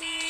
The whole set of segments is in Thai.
อ้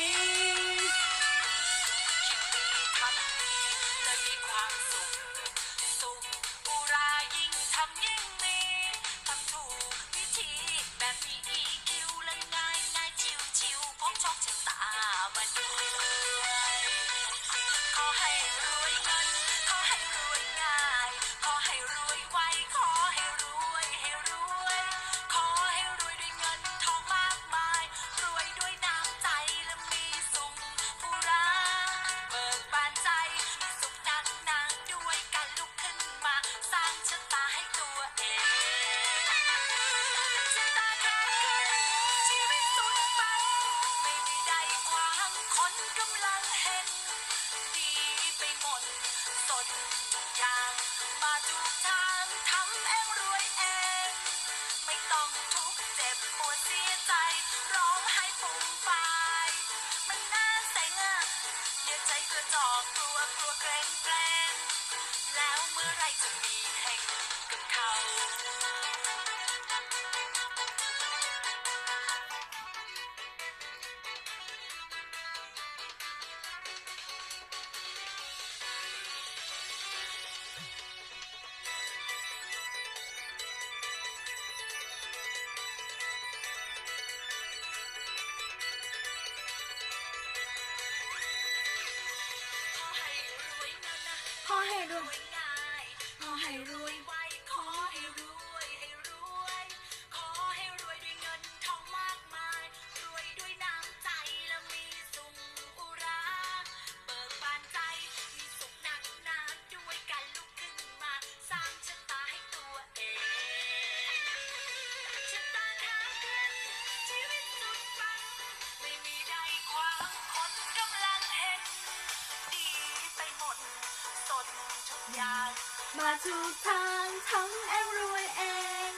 อยากมาถูกทางทำเองรวยเอง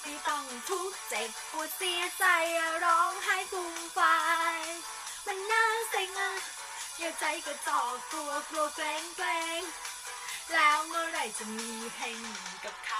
ไม่ต้องทุกข์เจ็บปวดเสียใจร้องไห้ฟูมฟมันน่าเซ็งอะอย่าใจกระจอกกลัวกลัวเกรงเกรงแล้วเมื่อไหร่จะมีเพลงกับเขา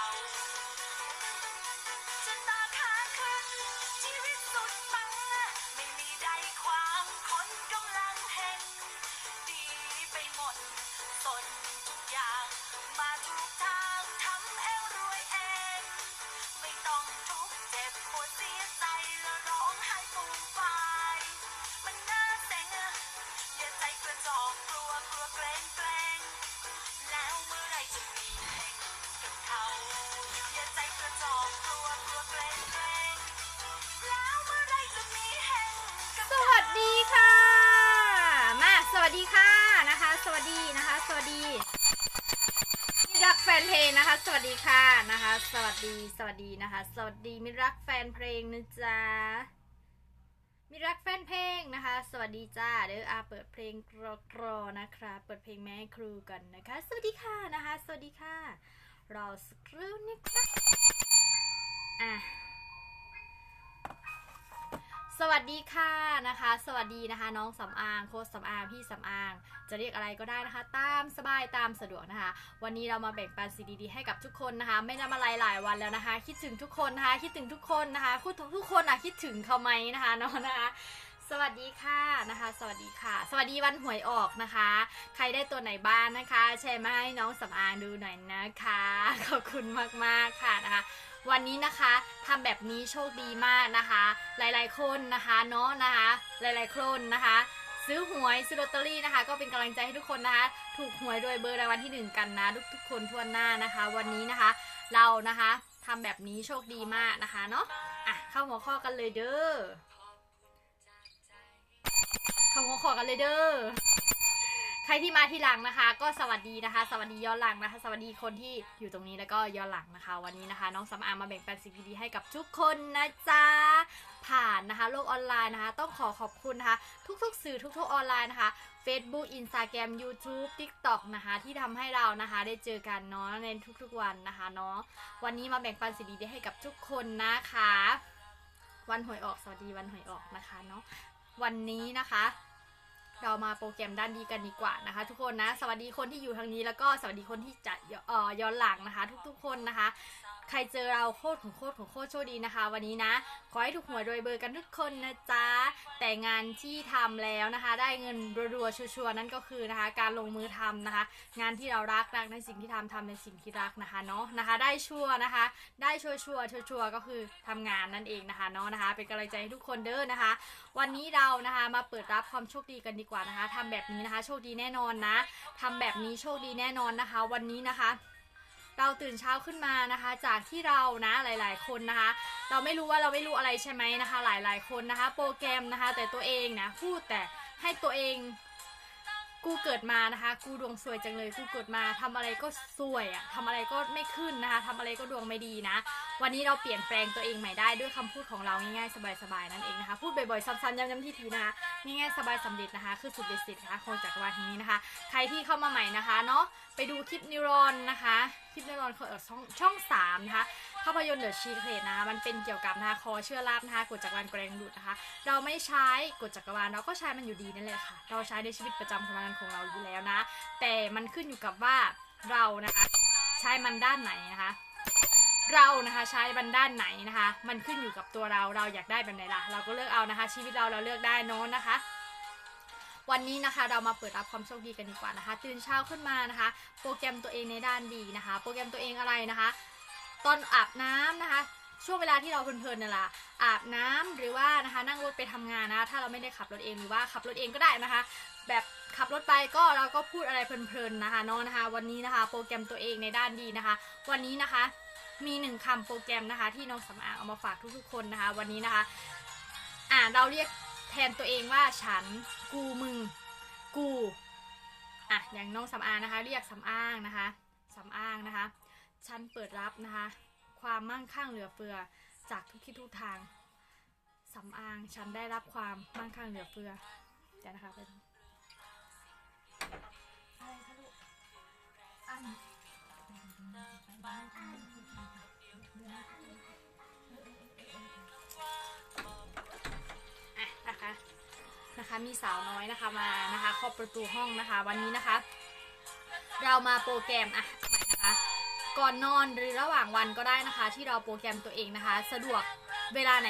วัสดีค่ะนะคะ สวัสดีสวัสดีนะคะ สวัสดีมิรักแฟนเพลงนะจ๊ะมิรักแฟนเพลงนะคะ สวัสดีจ้าเดี๋ยวอาเปิดเพลงกรอกรอนะคะ เปิดเพลงแม่ครูกันนะคะ สวัสดีค่ะนะคะ สวัสดีค่ะรอสักครู่นะคะอะ สวัสดีค่ะนะคะ สวัสดีนะคะ น้องสำอางโค้ชสำอางพี่สำอาง จะเรียกอะไรก็ได้นะคะ ตามสบายตามสะดวกนะคะ วันนี้เรามาแบ่งปันสิ่งดีๆให้กับทุกคนนะคะ ไม่ได้มาหลายหลายๆวันแล้วนะคะ คิดถึงทุกคนนะคะ คิดถึงทุกคนนะคะพูดถึงทุกคนอะคิดถึงเขาไหมนะคะน้องนะคะสวัสดีค่ะนะคะ สวัสดีค่ะ สวัสดีวันหวยออกนะคะ ใครได้ตัวไหนบ้างนะคะแชร์มาให้น้องสำอางดูหน่อยนะคะ ขอบคุณมากๆค่ะนะคะ วันนี้นะคะทำแบบนี้โชคดีมากนะคะ หลายๆคนนะคะเนาะนะคะ หลายๆคนนะคะ ซื้อหวยซื้อลอตเตอรี่นะคะ ก็เป็นกำลังใจให้ทุกคนนะคะ ถูกหวยโดยเบอร์รางวัลที่หนึ่งกันนะทุกๆคนทั่วหน้านะคะ วันนี้นะคะ เรานะคะทำแบบนี้โชคดีมากนะคะเนาะอะเข้าหัวข้อกันเลยเด้อเข้าหัวข้อกันเลยเด้อ ใครที่มาที่หลังนะคะ ก็สวัสดีนะคะ สวัสดีย้อนหลังนะคะ สวัสดีคนที่อยู่ตรงนี้แล้วก็ย้อนหลังนะคะ วันนี้นะคะ น้องสำอางมาแบ่งปันสิ่งดีๆให้กับทุกคนนะจ๊ะผ่านนะคะ โลกออนไลน์นะคะ ต้องขอขอบคุณนะคะ ทุกๆ สื่อทุกๆออนไลน์นะคะ Facebook Instagram YouTube TikTok นะคะ ที่ทำให้เรานะคะ ได้เจอกันเนาะในทุกๆวันนะคะเนาะวันนี้มาแบ่งปันสิ่งดีๆให้กับทุกคนนะคะ วันหวยออกสวัสดีวันหวยออกนะคะเนาะวันนี้นะคะ เรามาโปรแกรมด้านดีกันดีกว่านะคะ ทุกคนนะ สวัสดีคนที่อยู่ทางนี้แล้วก็สวัสดีคนที่จะเอ่อย้อนหลังนะคะ ทุกๆคนนะคะ ใครเจอเราโคตรของโคตรของโคตรโชคดีนะคะ วันนี้นะ ขอให้ถูกหวยรวยเบอร์กันทุกคนนะจ๊ะ แต่งานที่ทำแล้วนะคะ ได้เงินรัวๆชัวร์ๆนั่นก็คือนะคะ การลงมือทำนะคะ งานที่เรารักรักในสิ่งที่ทำทำในสิ่งที่รักนะคะเนาะนะคะ ได้ชัวร์นะคะ ได้ชัวร์ชัวร์ชัวร์ๆก็คือทำงานนั่นเองนะคะเนาะนะคะ เป็นกำลังใจให้ทุกคนเด้อนะคะ วันนี้เรานะคะมาเปิดรับความโชคดีกันดีกว่านะคะทำแบบนี้นะคะ โชคดีแน่นอนนะทำแบบนี้โชคดีแน่นอนนะคะ วันนี้นะคะ เราตื่นเช้าขึ้นมานะคะ จากที่เรานะหลาย ๆ คนนะคะ เราไม่รู้ว่าเราไม่รู้อะไรใช่ไหมนะคะ หลาย ๆ คนนะคะ โปรแกรมนะคะ แต่ตัวเองนะพูดแต่ให้ตัวเองกูเกิดมานะคะ กูดวงสวยจังเลย กูเกิดมาทำอะไรก็สวยอะทำอะไรก็ไม่ขึ้นนะคะทำอะไรก็ดวงไม่ดีนะ วันนี้เราเปลี่ยนแปลงตัวเองใหม่ได้ด้วยคำพูดของเราง่ายๆสบายๆนั่นเองนะคะ พูดบ่อยๆซ้ำๆย้ำๆทีๆนะคะง่ายๆสบายสำเร็จนะคะ คือสุดเบสิกนะคะของจักรวาลแห่งนี้นะคะ ใครที่เข้ามาใหม่นะคะเนาะไปดูคลิปนิวรอนนะคะคลิปนิวรอนเขาเออช่องช่องสามนะคะภาพยนตร์เดอะชีเคทนะคะมันเป็นเกี่ยวกับนะคะคอเชื่อลาบนะคะกฎจักรวาลแกรงดูดนะคะ เราไม่ใช้กฎจักรวาลเราก็ใช้มันอยู่ดีนั่นแหละค่ะ เราใช้ในชีวิตประจำวันของเราอยู่แล้วนะ แต่มันขึ้นอยู่กับว่าเรานะคะ ใช้มันด้านไหนนะคะ เรานะคะใช้มันด้านไหนนะคะ มันขึ้นอยู่กับตัวเราเราอยากได้แบบไหนล่ะ เราก็เลือกเอานะคะ ชีวิตเราเราเลือกได้นอะนะคะ วันนี้นะคะเรามาเปิดรับความโชคดีกันดีกว่านะคะ ตื่นเช้าขึ้นมานะคะ โปรแกรมตัวเองในด้านดีนะคะ โปรแกรมตัวเองอะไรนะคะ ตอนอาบน้ำนะคะช่วงเวลาที่เราเพลินๆนั่นแหละอาบน้ำหรือว่านะคะนั่งรถไปทำงานนะ ถ้าเราไม่ได้ขับรถเองหรือว่าขับรถเองก็ได้นะคะ แบบขับรถไปก็เราก็พูดอะไรเพลินๆนะคะเนาะนะคะ วันนี้นะคะ โปรแกรมตัวเองในด้านดีนะคะ วันนี้นะคะ มีหนึ่งคำโปรแกรมนะคะ ที่น้องสำอางเอามาฝากทุกๆคนนะคะ วันนี้นะคะ อ่าเราเรียกแทนตัวเองว่าฉันกูมึง กูอะอย่างน้องสำอางนะคะ เรียกสำอางนะคะสำอางนะคะ ฉันเปิดรับนะคะ ความมั่งคั่งเหลือเฟือจากทุกทิศทุกทางสำอางฉันได้รับความมั่งคั่งเหลือเฟือเดี๋ยวนะคะเป็นอะไรคะลูกอันอะ นะคะ มีสาวน้อยนะคะมานะคะเคาะประตูห้องนะคะ วันนี้นะคะ เรามาโปรแกรมอะนะคะ ก่อนนอนหรือระหว่างวันก็ได้นะคะ ที่เราโปรแกรมตัวเองนะคะ สะดวกเวลาไหน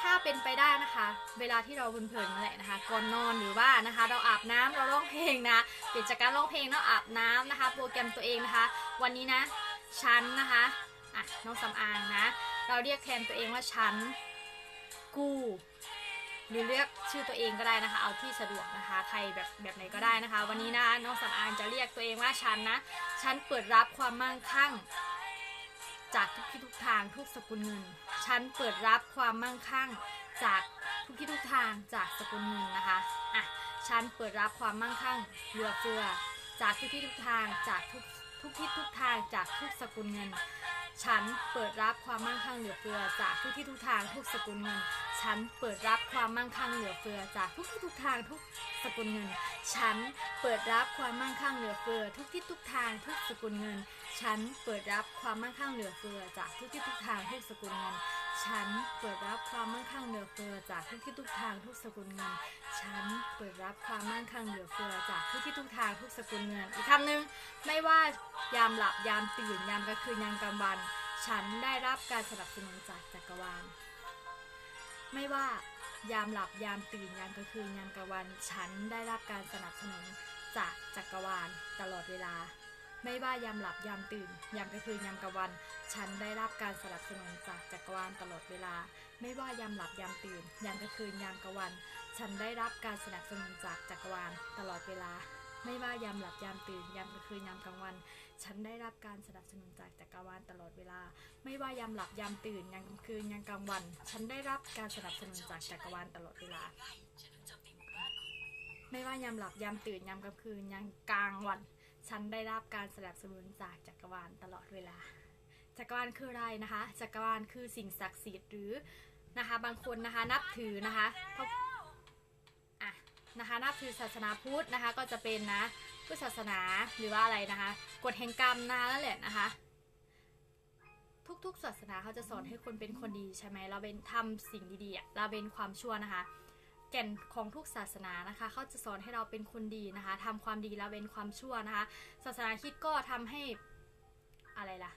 ถ้าเป็นไปได้นะคะ เวลาที่เราเพลินๆนั่นแหละนะคะ ก่อนนอนหรือว่านะคะ เราอาบน้ำเราร้องเพลงนะเปลี่ยนจากการร้องเพลงแล้วอาบน้ำนะคะ โปรแกรมตัวเองนะคะ วันนี้นะฉันนะคะอะน้องสำอางนะ เราเรียกแทนตัวเองว่าฉัน กู หรือเรียกชื่อตัวเองก็ได้นะคะ เอาที่สะดวกนะคะ ใครแบบแบบไหนก็ได้นะคะ วันนี้นะน้องสำอางจะเรียกตัวเองว่าฉันนะ ฉันเปิดรับความมั่งคั่ง จากทุกที่ทุกทางทุกสกุลเงิน ฉันเปิดรับความมั่งคั่ง จากทุกที่ทุกทางจากสกุลเงินนะคะอะฉันเปิดรับความมั่งคั่งเหลือเฟือ จากทุกที่ทุกทางจากทุกทุกทิศทุกทางจากทุกสกุลเงิน ฉันเปิดรับความมั่งคั่งเหลือเฟือจากทุกที่ทุกทางทุกสกุลเงิน ฉันเปิดรับความมั่งคั่งเหลือเฟือจากทุกที่ทุกทางทุกสกุลเงิน ฉันเปิดรับความมั่งคั่งเหลือเฟือ ทุกที่ทุกทางทุกสกุลเงิน ฉันเปิดรับความมั่งคั่งเหลือเฟือจากทุกที่ทุกทางทุกสกุลเงิน ฉันเปิดรับความมั่งคั่งเหลือเฟือจากทุกที่ทุกทางทุกสกุลเงิน ฉันเปิดรับความมั่งคั่งเหลือเฟือจากทุกที่ทุกทางทุกสกุลเงิน อีกคำหนึ่งไม่ว่ายามหลับยามตื่นยามกลางคืนยามกลางวัน ฉันได้รับการสนับสนุนจากจักรวาล ไม่ว่ายามหลับยามตื่นยามกลางคืนยามกลางวัน ฉันได้รับการสนับสนุนจากจักรวาลตลอดเวลา ไม่ว่ายามหลับยามตื่น ยามกลางคืนยามกลางวัน ฉันได้รับการสนับสนุนจากจักรวาลตลอดเวลา ไม่ว่ายามหลับยามตื่น ยามกลางคืนยามกลางวัน ฉันได้รับการสนับสนุนจากจักรวาลตลอดเวลา ไม่ว่ายามหลับยามตื่น ยามกลางคืนยามกลางวัน ฉันได้รับการสนับสนุนจากจักรวาลตลอดเวลา ไม่ว่ายามหลับยามตื่น ยามกลางคืนยามกลางวัน ฉันได้รับการสนับสนุนจากจักรวาลตลอดเวลาไม่ว่ายามหลับยามตื่นยามกลางคืนยามกลางวัน ฉันได้รับการสนับสนุนจากจักรวาลตลอดเวลา จักรวาลคืออะไรนะคะ จักรวาลคือสิ่งศักดิ์สิทธิ์หรือนะคะบางคนนะคะนับถือนะคะเพราะอะนะคะนับถือศาสนาพุทธนะคะก็จะเป็นนะพุทธศาสนาหรือว่าอะไรนะคะกฎแห่งกรรมนะนั่นแหละนะคะ ทุกๆศาสนาเขาจะสอนให้คนเป็นคนดีใช่ไหมเราเป็นทำสิ่งดีๆเราเป็นความชั่วนะคะ แก่นของทุกศาสนานะคะเขาจะสอนให้เราเป็นคนดีนะคะทำความดีแล้วเป็นความชั่วนะคะ ศาสนาคิดก็ทำให้อะไรล่ะ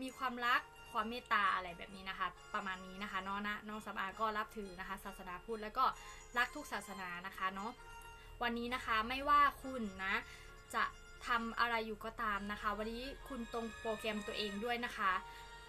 มีความรักความเมตตาอะไรแบบนี้นะคะ ประมาณนี้นะคะเนาะนะน้องสำอางก็รับถือนะคะ ศาสนาพุทธแล้วก็รักทุกศาสนานะคะเนาะวันนี้นะคะไม่ว่าคุณนะ จะทำอะไรอยู่ก็ตามนะคะ วันนี้คุณตรงโปรแกรมตัวเองด้วยนะคะ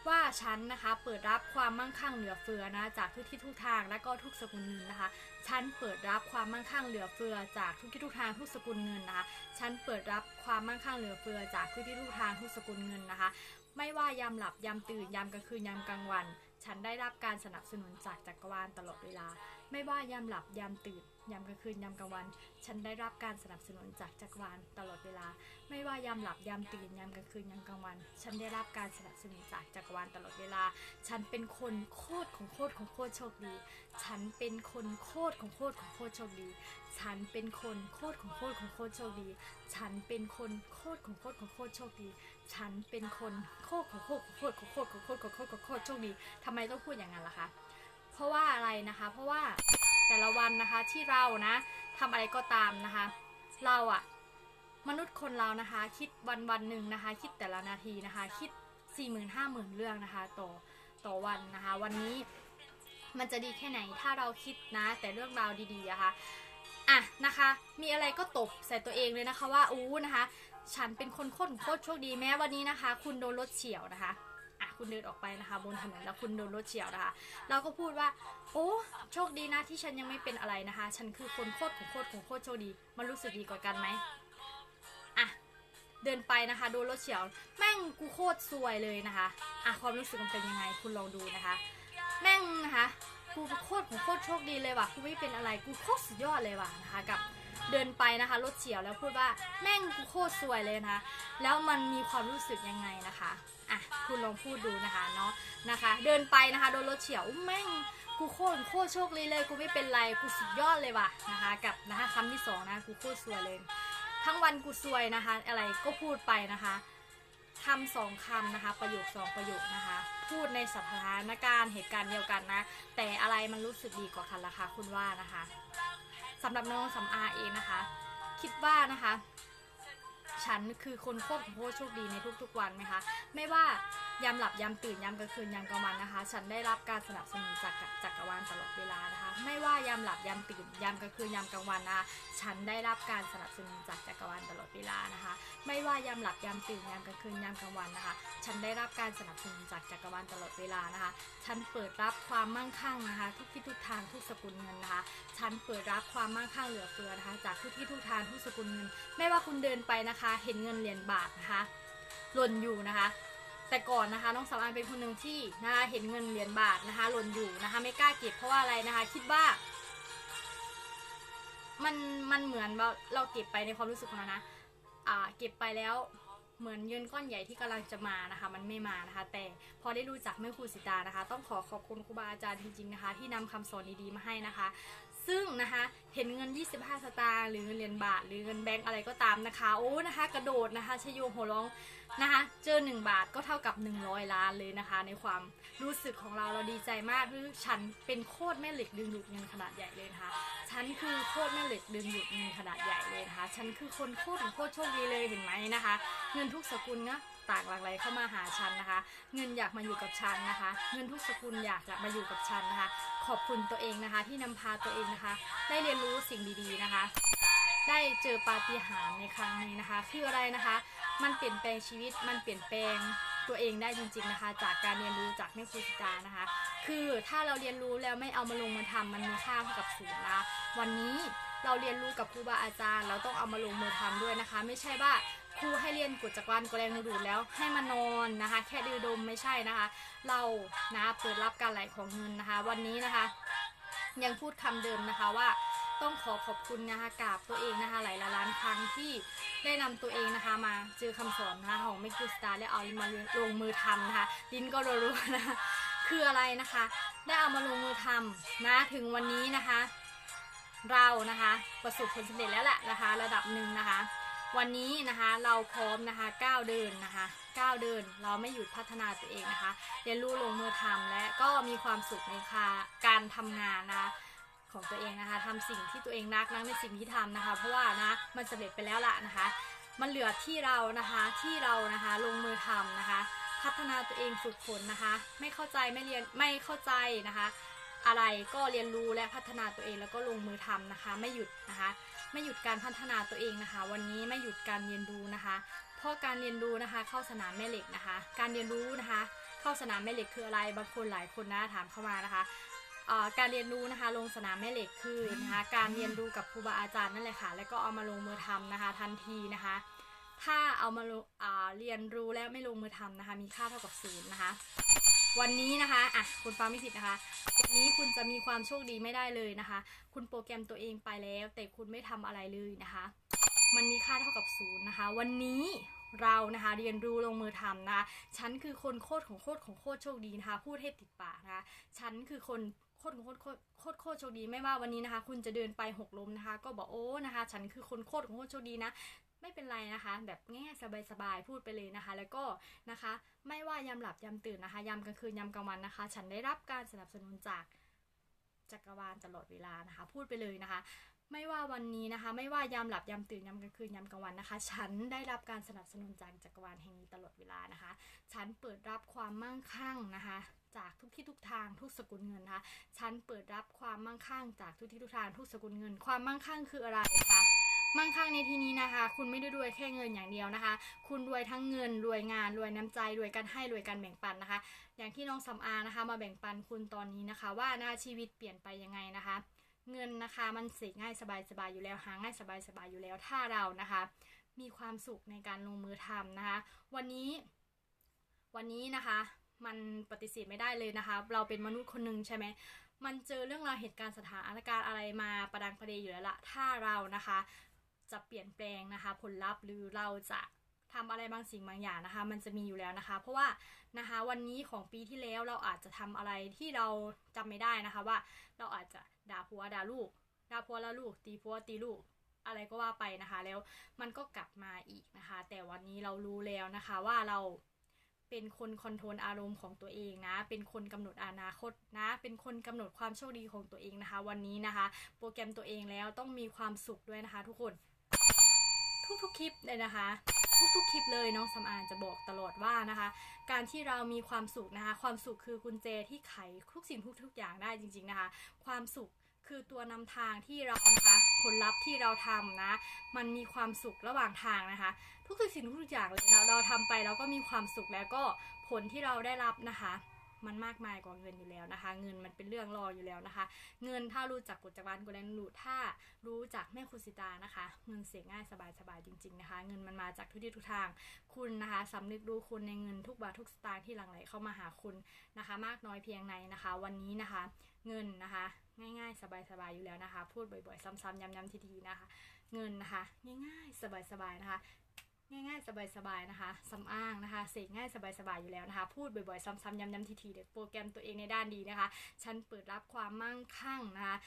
ว่าฉันนะคะเปิดรับความมั่งคั่งเหลือเฟือนะจากทุกที่ทุกทางและก็ทุกสกุลเงินนะคะ ฉันเปิดรับความมั่งคั่งเหลือเฟือจากทุกที่ทุกทางทุกสกุลเงินนะคะ ฉันเปิดรับความมั่งคั่งเหลือเฟือจากทุกที่ทุกทางทุกสกุลเงินนะคะ ไม่ว่ายามหลับยามตื่นยามกลางคืนยามกลางวัน ฉันได้รับการสนับสนุนจากจักรวาลตลอดเวลา ไม่ว่ายามหลับยามตื่น ยามกลางคืนยามกลางวัน ฉันได้รับการสนับสนุนจากจักรวาลตลอดเวลา ไม่ว่ายามหลับยามตื่นยามกลางคืนยามกลางวัน ฉันได้รับการสนับสนุนจากจักรวาลตลอดเวลา ฉันเป็นคนโคตรของโคตรของโคตรโชคดี ฉันเป็นคนโคตรของโคตรของโคตรโชคดี ฉันเป็นคนโคตรของโคตรของโคตรโชคดี ฉันเป็นคนโคตรของโคตรของโคตรโชคดี ฉันเป็นคนโคตรของโคตรของโคตรของโคตรของโคตรของโคตรของโคตรโชคดีทำไมต้องพูดอย่างนั้นล่ะคะ เพราะว่าอะไรนะคะ เพราะว่า แต่ละวันนะคะที่เรานะทำอะไรก็ตามนะคะ เราอะมนุษย์คนเรานะคะ คิดวันวันหนึ่งนะคะ คิดแต่ละนาทีนะคะ คิด 4 0 0 0 0 5 0,000 เรื่องนะคะต่อต่อวันนะคะ วันนี้มันจะดีแค่ไหนถ้าเราคิดนะ แต่เรื่องราวดีๆอะคะอะนะคะ มีอะไรก็ตบใส่ตัวเองเลยนะคะว่าอู้นะคะ ฉันเป็นคนโคตรโคตรโชคดีแม้วันนี้นะคะ คุณโดนรถเฉียวนะคะ คุณเดินออกไปนะคะ บนถนนแล้วคุณโดนรถเฉียวนะคะเราก็พูดว่า โอ้โชคดีนะที่ฉันยังไม่เป็นอะไรนะคะ ฉันคือคนโคตรของโคตรของโคตรโชคดีมันรู้สึกดีกว่ากันไหมอะเดินไปนะคะโดนรถเฉียว แม่งกูโคตรซวยเลยนะคะอะความรู้สึกมันเป็นยังไงคุณลองดูนะคะ แม่งนะคะกูโคตรของโคตรโชคดีเลยว่ะกูไม่เป็นอะไรกูโคตรสุดยอดเลยว่ะนะคะกับเดินไปนะคะรถเฉียวแล้วพูดว่าแม่งกูโคตรซวยเลยนะะแล้วมันมีความรู้สึกยังไงนะคะ อะคุณลองพูดดูนะคะเนาะนะคะ เดินไปนะคะโดนรถเฉียวแม่งกูโคตรโคตรโชคดีเลยกูไม่เป็นไรกูสุดยอดเลยว่ะนะคะกับนะคะคำที่สองนะกูโคตรซวยเลย ทั้งวันกูซวยนะคะ อะไรก็พูดไปนะคะคำสองคำนะคะ ประโยคสองประโยคนะคะ พูดในสถานการณ์เหตุการณ์เดียวกันนะ แต่อะไรมันรู้สึกดีกว่ากันล่ะคะคุณว่านะคะสำหรับน้องสำอาเองนะคะ คิดว่านะคะ ฉันคือคนโคตรโคตรโชคดีในทุกๆวันไหมคะ ไม่ว่า ยามหลับยามตื่นยามกลางคืนยามกลางวันนะคะ ฉันได้รับการสนับสนุนจากจักรวาลตลอดเวลานะคะ ไม่ว่ายามหลับยามตื่นยามกลางคืนยามกลางวันนะคะฉันได้รับการสนับสนุนจากจักรวาลตลอดเวลานะคะ ไม่ว่ายามหลับยามตื่นยามกลางคืนยามกลางวันนะคะ ฉันได้รับการสนับสนุนจากจักรวาลตลอดเวลานะคะ ฉันเปิดรับความมั่งคั่งนะคะ ทุกที่ทุกทางทุกสกุลเงินนะคะ ฉันเปิดรับความมั่งคั่งเหลือเฟือนะคะ จากทุกที่ทุกทางทุกสกุลเงิน ไม่ว่าคุณเดินไปนะคะ เห็นเงินเหรียญบาทนะคะหล่นอยู่นะคะ แต่ก่อนนะคะน้องสาวอันเป็นคนหนึ่งที่นะคะเห็นเงินเหรียญบาทนะคะหล่นอยู่นะคะ ไม่กล้าเก็บเพราะว่าอะไรนะคะ คิดว่า มันมันเหมือนเราเราเก็บไปในความรู้สึกของเรานะอ่าเก็บไปแล้วเหมือนเงินก้อนใหญ่ที่กำลังจะมานะคะ มันไม่มานะคะ แต่พอได้รู้จักแม่ครูสิตานะคะ ต้องขอขอบคุณครูบาอาจารย์จริงๆนะคะ ที่นำคำสอนดีๆมาให้นะคะ ซึ่งนะคะเห็นเงิน 25 สตางค์หรือเงินเหรียญบาท หรือเงินแบงก์อะไรก็ตามนะคะโอ้นะคะ กระโดดนะคะชโยโหร้องนะคะ เจอ 1 บาทก็เท่ากับ 100 ล้านเลยนะคะ ในความรู้สึกของเราเราดีใจมากคือฉันเป็นโคตรแม่เหล็กดึงดูดเงินขนาดใหญ่เลยนะคะฉันคือโคตรแม่เหล็กดึงดูดเงินขนาดใหญ่เลยนะคะฉันคือคนโคตรโคตรโชคดีเลยเห็นไหมนะคะ เงินทุกสกุลนะต่างหลั่งไหลเข้ามาหาฉันนะคะ เงินอยากมาอยู่กับฉันนะคะ เงินทุกสกุลอยากจะมาอยู่กับฉันนะคะ ขอบคุณตัวเองนะคะ ที่นำพาตัวเองนะคะ ได้เรียนรู้สิ่งดีๆนะคะ ได้เจอปาฏิหาริย์ในครั้งนี้นะคะ คืออะไรนะคะ มันเปลี่ยนแปลงชีวิตมันเปลี่ยนแปลงตัวเองได้จริง ๆนะคะ จากการเรียนรู้จากแม่ครูสิตานะคะ คือถ้าเราเรียนรู้แล้วไม่เอามาลงมือทำมันมีค่าเท่ากับศูนย์นะวันนี้เราเรียนรู้กับครูบาอาจารย์ เราต้องเอามาลงมือทำด้วยนะคะ ไม่ใช่ว่า ครูให้เรียนกฎจักรวาลกฎแรงดูดแล้วให้มานอนนะคะ แค่ดื้อดมไม่ใช่นะคะ เรานะเปิดรับการไหลของเงินนะคะ วันนี้นะคะ ยังพูดคำเดิมนะคะว่าต้องขอขอบคุณนะคะกราบตัวเองนะคะหลายล้านครั้งที่ได้นำตัวเองนะคะ มาเจอคำสอนนะคะของไม่กูสตาร์และเอามาลงมือทำนะคะลิ้นก็รัวๆนะคะคืออะไรนะคะ ได้เอามาลงมือทำนะถึงวันนี้นะคะ เรานะคะ ประสบผลสำเร็จแล้วแหละนะคะ ระดับหนึ่งนะคะ วันนี้นะคะเราพร้อมนะคะก้าวเดินนะคะก้าวเดินเราไม่หยุดพัฒนาตัวเองนะคะ เรียนรู้ลงมือทำและก็มีความสุขในค่ะการทำงานนะคะของตัวเองนะคะทำสิ่งที่ตัวเองรักรักในสิ่งที่ทำนะคะ เพราะว่านะมันสำเร็จไปแล้วล่ะนะคะ มันเหลือที่เรานะคะที่เรานะคะลงมือทำนะคะ พัฒนาตัวเองฝึกฝนนะคะ ไม่เข้าใจไม่เรียนไม่เข้าใจนะคะ อะไรก็เรียนรู้และพัฒนาตัวเองแล้วก็ลงมือทำนะคะ ไม่หยุดนะคะ ไม่หยุดการพัฒนาตัวเองนะคะ วันนี้ไม่หยุดการเรียนรู้นะคะ เพราะการเรียนรู้นะคะ เข้าสนามแม่เหล็กนะคะ การเรียนรู้นะคะ เข้าสนามแม่เหล็กคืออะไรบางคนหลายคนนะถามเข้ามานะคะการเรียนรู้นะคะลงสนามแม่เหล็กคือนะคะการเรียนรู้กับครูบาอาจารย์นั่นแหละค่ะ แล้วก็เอามาลงมือทำนะคะ ทันทีนะคะ ถ้าเอามาลงอ่าเรียนรู้แล้วไม่ลงมือทำนะคะ มีค่าเท่ากับศูนย์นะคะ วันนี้นะคะอะคุณฟังไม่ผิดนะคะ วันนี้คุณจะมีความโชคดีไม่ได้เลยนะคะ คุณโปรแกรมตัวเองไปแล้ว แต่คุณไม่ทำอะไรเลยนะคะ มันมีค่าเท่ากับศูนย์นะคะ วันนี้เรานะคะเรียนรู้ลงมือทำนะคะฉันคือคนโคตรของโคตรของโคตรโชคดีนะคะ พูดให้ติดปากนะคะฉันคือคนโคตรของโคตรโคตรโคตรโคตรโชคดีไม่ว่าวันนี้นะคะ คุณจะเดินไปหกล้มนะคะ ก็บอกโอ้นะคะ ฉันคือคนโคตรของโคตรโชคดีนะ ไม่เป็นไรนะคะ แบบง่ายๆสบายๆพูดไปเลยนะคะ แล้วก็นะคะ ไม่ว่ายามหลับยามตื่นนะคะยามกลางคืนยามกลางวันนะคะ ฉันได้รับการสนับสนุนจากจักรวาลตลอดเวลานะคะ พูดไปเลยนะคะ ไม่ว่าวันนี้นะคะ ไม่ว่ายามหลับยามตื่นยามกลางคืนยามกลางวันนะคะ ฉันได้รับการสนับสนุนจากจักรวาลแห่งนี้ตลอดเวลานะคะ ฉันเปิดรับความมั่งคั่งนะคะ จากทุกที่ทุกทางทุกสกุลเงินนะคะ ฉันเปิดรับความมั่งคั่งจากทุกที่ทุกทางทุกสกุลเงิน ความมั่งคั่งคืออะไร มั่งคั่งในที่นี้นะคะ คุณไม่ได้รวยแค่เงินอย่างเดียวนะคะ คุณรวยทั้งเงินรวยงานรวยน้ำใจรวยการให้รวยการแบ่งปันนะคะ อย่างที่น้องสำอางนะคะ มาแบ่งปันคุณตอนนี้นะคะ ว่าหน้าชีวิตเปลี่ยนไปยังไงนะคะ เงินนะคะมันเสกง่ายสบายๆอยู่แล้วหาง่ายสบายๆอยู่แล้วถ้าเรานะคะ มีความสุขในการลงมือทำนะคะ วันนี้วันนี้นะคะมันปฏิเสธไม่ได้เลยนะคะ เราเป็นมนุษย์คนหนึ่งใช่ไหม มันเจอเรื่องราวเหตุการณ์สถานการณ์อะไรมาประดังประเดยอยู่แล้วละถ้าเรานะคะ จะเปลี่ยนแปลงนะคะผลลัพธ์หรือเราจะทำอะไรบางสิ่งบางอย่างนะคะ มันจะมีอยู่แล้วนะคะ เพราะว่านะคะวันนี้ของปีที่แล้วเราอาจจะทำอะไรที่เราจำไม่ได้นะคะว่าเราอาจจะด่าผัวด่าลูกด่าผัวแล้วลูก ตีผัวตีลูกอะไรก็ว่าไปนะคะ แล้วมันก็กลับมาอีกนะคะ แต่วันนี้เรารู้แล้วนะคะว่าเราเป็นคนคอนโทรลอารมณ์ของตัวเองนะ เป็นคนกำหนดอนาคตนะ เป็นคนกำหนดความโชคดีของตัวเองนะคะ วันนี้นะคะ โปรแกรมตัวเองแล้วต้องมีความสุขด้วยนะคะ ทุกคน ทุกๆคลิปเลยนะคะ ทุกๆคลิปเลยน้องสำอางจะบอกตลอดว่านะคะ การที่เรามีความสุขนะคะ ความสุขคือกุญแจที่ไขทุกสิ่งทุกๆอย่างได้จริง ๆนะคะ ความสุขคือตัวนำทางที่เรานะคะผลลัพธ์ที่เราทำนะ มันมีความสุขระหว่างทางนะคะ ทุกๆสิ่งทุกๆอย่างเลยเราเราทำไปเราก็มีความสุขแล้วก็ผลที่เราได้รับนะคะ มันมากมายกว่าเงินอยู่แล้วนะคะ เงินมันเป็นเรื่องรออยู่แล้วนะคะ เงินถ้ารู้จักกฎจักรวาลกฎแรงดูดถ้ารู้จักแม่คุณสิตานะคะ เงินเสียง่ายสบายๆจริงๆนะคะ เงินมันมาจากทุกที่ทุกทางคุณนะคะสำนึกรู้คุณในเงินทุกบาททุกสตางค์ที่หลั่งไหลเข้ามาหาคุณนะคะ มากน้อยเพียงไหนนะคะ วันนี้นะคะ เงินนะคะง่ายๆ สบายๆ อยู่แล้วนะคะ พูดบ่อยๆ ซ้ำๆย้ำๆทีๆนะคะ เงินนะคะ ง่ายๆ สบายๆ นะคะ ง่ายๆ สบายๆนะคะสำอางนะคะ เสกง่ายสบายๆอยู่แล้วนะคะ พูดบ่อยๆ ซ้ำๆย้ำๆทีๆเด็กโปรแกรมตัวเองในด้านดีนะคะ ฉันเปิดรับความมั่งคั่งนะคะ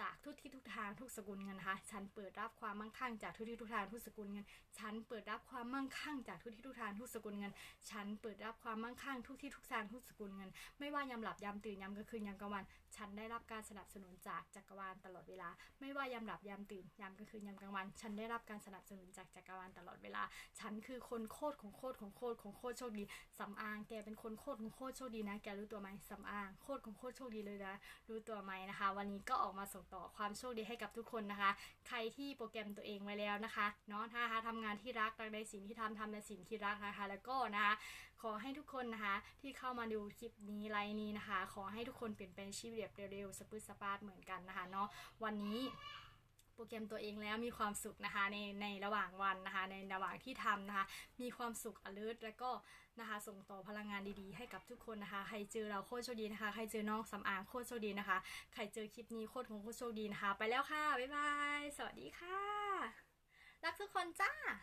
จากทุกที่ทุกทางทุกสกุลเงินนะคะฉันเปิดรับความมั่งคั่งจากทุกที่ทุกทางทุกสกุลเงิน ฉันเปิดรับความมั่งคั่งจากทุกที่ทุกทางทุกสกุลเงิน ฉันเปิดรับความมั่งคั่งทุกที่ทุกทางทุกสกุลเงิน ไม่ว่ายามหลับยามตื่นยามกลางคืนยามกลางวัน ฉันได้รับการสนับสนุนจากจักรวาลตลอดเวลา ไม่ว่ายามหลับยามตื่นยามกลางคืนยามกลางวัน ฉันได้รับการสนับสนุนจากจักรวาลตลอดเวลา ฉันคือคนโคตรของโคตรของโคตรของโคตรโชคดีสำอางแกเป็นคนโคตรของโคตรโชคดีนะ แกรู้ตัวไหมสำอางโคตรของโคตรโชคดีเลยนะ รู้ตัวไหมนะคะ วันนี้ก็ออกมาส่งต่อความโชคดีให้กับทุกคนนะคะ ใครที่โปรแกรมตัวเองไว้แล้วนะคะเนาะถ้าทำงานที่รักรักในสิ่งที่ทำทำในสิ่งที่รักนะคะ แล้วก็นะคะ ขอให้ทุกคนนะคะที่เข้ามาดูคลิปนี้ไลน์นี้นะคะ ขอให้ทุกคนเปลี่ยนแปลงชีวิตเร็วๆสปืดสปาร์ตเหมือนกันนะคะเนาะวันนี้ โปรแกรมตัวเองแล้วมีความสุขนะคะในในระหว่างวันนะคะ ในระหว่างที่ทำนะคะ มีความสุข alert แล้วก็นะคะ ส่งต่อพลังงานดีๆ ให้กับทุกคนนะคะ ใครเจอเราโคตรโชคดีนะคะ ใครเจอน้องสำอางโคตรโชคดีนะคะ ใครเจอคลิปนี้โคตรของโคตรโชคดีนะคะ ไปแล้วค่ะบ๊ายบายสวัสดีค่ะ รักทุกคนจ้า